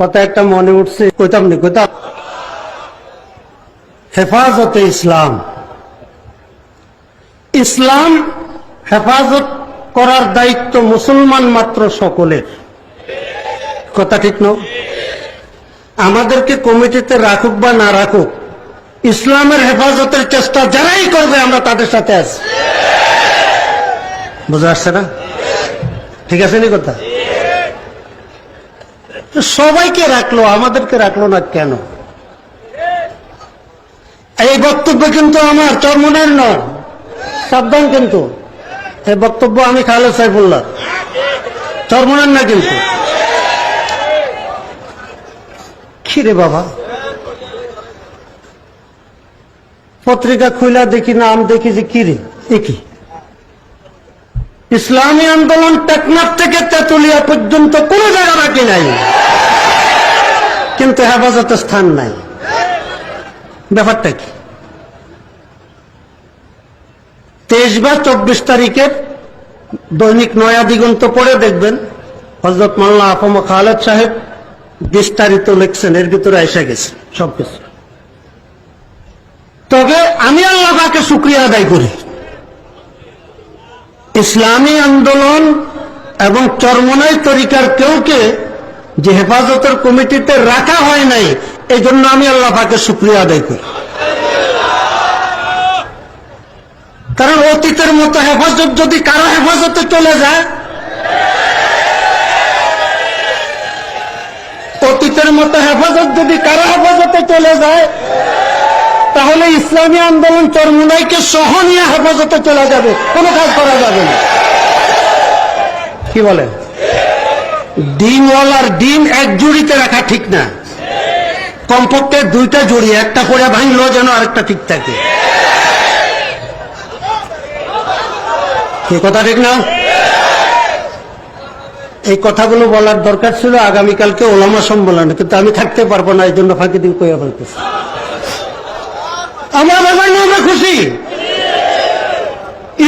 কথা একটা মনে উঠছে, কইতাম নি, কইতাম। হেফাজতে ইসলাম। ইসলাম হেফাজত করার দায়িত্ব মুসলমান মাত্র সকলের। কথা ঠিক ন? আমাদেরকে কমিটিতে রাখুক বা না রাখুক, ইসলামের হেফাজতের চেষ্টা যারাই করবে, আমরা তাদের সাথে আছি। বুঝে আসছে না? ঠিক আছে নি কথা? সবাইকে রাখল, আমাদেরকে রাখল না কেন? এই বক্তব্য কিন্তু আমার, চরমনের নয়, সাবধান কিন্তু। এই বক্তব্য আমি খালেদ সাইফুল্লাহ, চরমনের না কিন্তু। খিরে বাবা। পত্রিকা খুলা দেখি, নাম দেখি যে কিরে একই ইসলামী আন্দোলন টেকনাফ থেকে তেতুলিয়া পর্যন্ত কোন জায়গা বাকি নাই। কিন্তু হেফাজতের স্থান নাই। ব্যাপারটা কি? তেইশ বা চব্বিশ তারিখের দৈনিক নয়া দিগন্ত পড়ে দেখবেন হজরত মাল্লা আফম খালেদ সাহেব বিস্তারিত লিখছেন, এর ভিতরে এসে গেছে সবকিছু। তবে আমি আল্লাহকে শুক্রিয়া আদায় করি। ইসলামী আন্দোলন এবং চরমনাই তরিকার কেউকে যে হেফাজতের কমিটিতে রাখা হয় নাই এই জন্য আমি আল্লাহ পাকে শুক্রিয়া আদায় করি। কারণ অতীতের মতো হেফাজত যদি কারও হেফাজতে চলে যায়, অতীতের মতো হেফাজত যদি কারও হেফাজতে চলে যায় তাহলে ইসলামী আন্দোলন চরমুনাইকে সহ নিয়ে হেফাজতে চলে যাবে। কোনো কাজ করা যাবে না। কি বলে? ডিমওয়ালার ডিম এক জুড়িতে রাখা ঠিক না। কমপক্ষে দুইটা জুড়ি, একটা পরে ভাঙলো যেন আরেকটা ঠিক থাকে। কথা ঠিক না? এই কথাগুলো বলার দরকার ছিল, আগামীকালকে ওলামা সম্মেলনে, কিন্তু আমি থাকতে পারব না, এই জন্য ফাঁকি দিয়ে কইয়া বলতেছি আমরা ব্যাপার নিয়ে খুশি।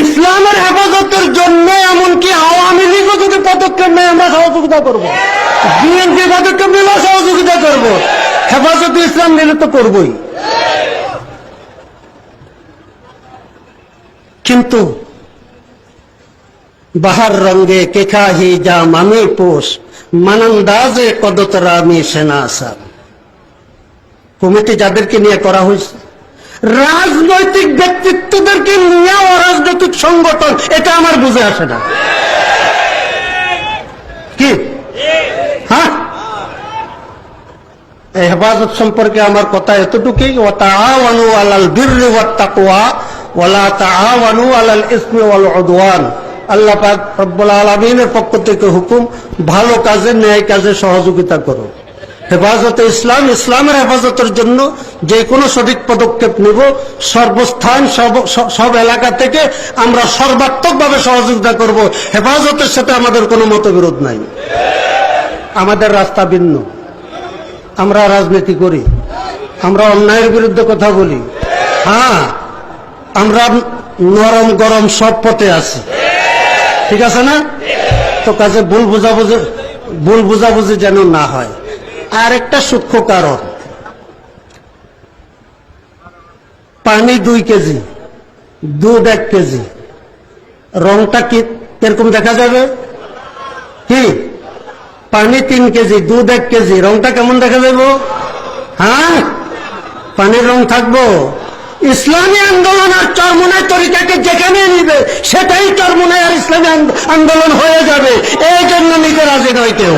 ইসলামের হেফাজতের জন্য এমনকি আওয়ামী লীগও যদি পদক্ষেপ নেয়, আমরা সহযোগিতা করব। বিএনপি পদক্ষেপ নিলেও সহযোগিতা করব। হেফাজতে ইসলাম নিলে তো করবই। কিন্তু বাহার রঙ্গে কেখাহি যা মামে পোষ, মানন্দাজে কদতরামি সেনা আসার কমিটি যাদেরকে নিয়ে করা হয়েছে রাজনৈতিক ব্যক্তিত্বদেরকে নিয়ে অরাজনৈতিক সংগঠন, এটা আমার বুঝে আসে না। কি? হ্যাঁ? হেফাজত সম্পর্কে আমার কথা এতটুকুই। ও তাআওয়ানু আলাল বিররি ওয়াত তাকওয়া ওয়ালা তাআওয়ানু আলাল ইসমি ওয়াল উদওয়ান। আল্লাহ পাক রব্বুল আলামিনের পক্ষ থেকে হুকুম, ভালো কাজে, ন্যায় কাজে সহযোগিতা করো হেফাজতে ইসলাম, ইসলামের হেফাজতের জন্য যে কোনো সঠিক পদক্ষেপ নেব। সর্বস্থান, সব- এলাকা থেকে আমরা সর্বাত্মকভাবে সহযোগিতা করব। হেফাজতের সাথে আমাদের কোনো মতবিরোধ নাই। আমাদের রাস্তা ভিন্ন। আমরা রাজনীতি করি। আমরা অন্যায়ের বিরুদ্ধে কথা বলি। হ্যাঁ আমরা নরম গরম সব পথে আছি। ঠিক আছে না? তো কাজে ভুল বুঝাবুঝি ভুল বুঝাবুঝি যেন না হয়। আর একটা সূক্ষ্ম কারণ। পানি দুই কেজি, দুধ এক কেজি। রংটা কি কীরকম দেখা যাবে? কি? পানি তিন কেজি, দুধ এক কেজি। রংটা কেমন দেখা যাবে? হ্যাঁ? পানির রং থাকব। ইসলামী আন্দোলন আর চরমনায় তরিকাকে যেখানে নিবে, সেটাই চরমনায় আর ইসলামী আন্দোলন হয়ে যাবে। এই জন্য নিতে রাজি নয় কেউ।